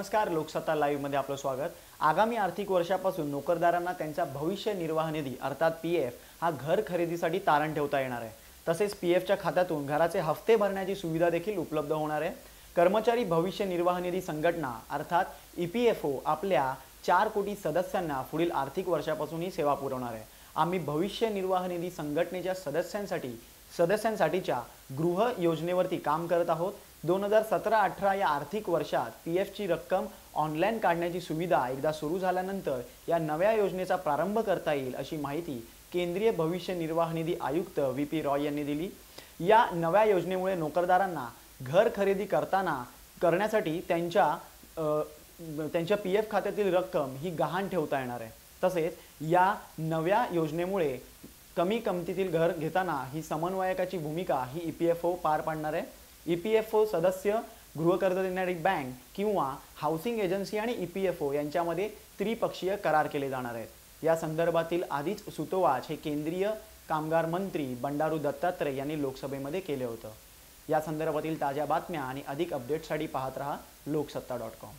नमस्कार लोकसत्ता लाईव्हमध्ये आपलं स्वागत. आगामी आर्थिक वर्षापासून नोकरदारांना त्यांचा भविष्य निर्वाह निधी अर्थात पी एफ हा घर खरेदीसाठी तारण ठेवता येणार आहे. तसेच पी एफच्या खात्यातून घराचे हफ्ते भरण्याची सुविधा देखील उपलब्ध होणार आहे. कर्मचारी भविष्य निर्वाह निधी संघटना अर्थात ई पी एफ ओ आपल्या चार कोटी सदस्यांना पुढील आर्थिक वर्षापासून ही सेवा पुरवणार आहे. आम्ही भविष्य निर्वाह निधी संघटनेच्या सदस्यांसाठी सदस्यांसाठीच्या गृह योजनेवरती काम करत आहोत. दोन हजार सतरा अठरा या आर्थिक वर्षात पी एफची रक्कम ऑनलाईन काढण्याची सुविधा एकदा सुरू झाल्यानंतर या नव्या योजनेचा प्रारंभ करता येईल अशी माहिती केंद्रीय भविष्य निर्वाह निधी आयुक्त व्ही पी रॉय यांनी दिली. या नव्या योजनेमुळे नोकरदारांना घर खरेदी करताना करण्यासाठी त्यांच्या त्यांच्या पी एफ खात्यातील रक्कम ही गहाण ठेवता येणार आहे. तसेच या नव्या योजनेमुळे कमी किमतीतील घर घेताना ही समन्वयकाची भूमिका ही ई पी एफ ओ पार पाडणार आहे. ई पी एफ ओ सदस्य गृहकर्ज देणारी बँक किंवा हाऊसिंग एजन्सी आणि ई पी एफ ओ यांच्यामध्ये त्रिपक्षीय करार केले जाणार आहेत. या संदर्भातील आधीच सुतोवाच हे केंद्रीय कामगार मंत्री बंडारू दत्तात्रय यांनी लोकसभेमध्ये केलं होतं. या संदर्भातील ताज्या बातम्या आणि अधिक अपडेट्ससाठी पाहत रहा लोकसत्ता डॉट कॉम.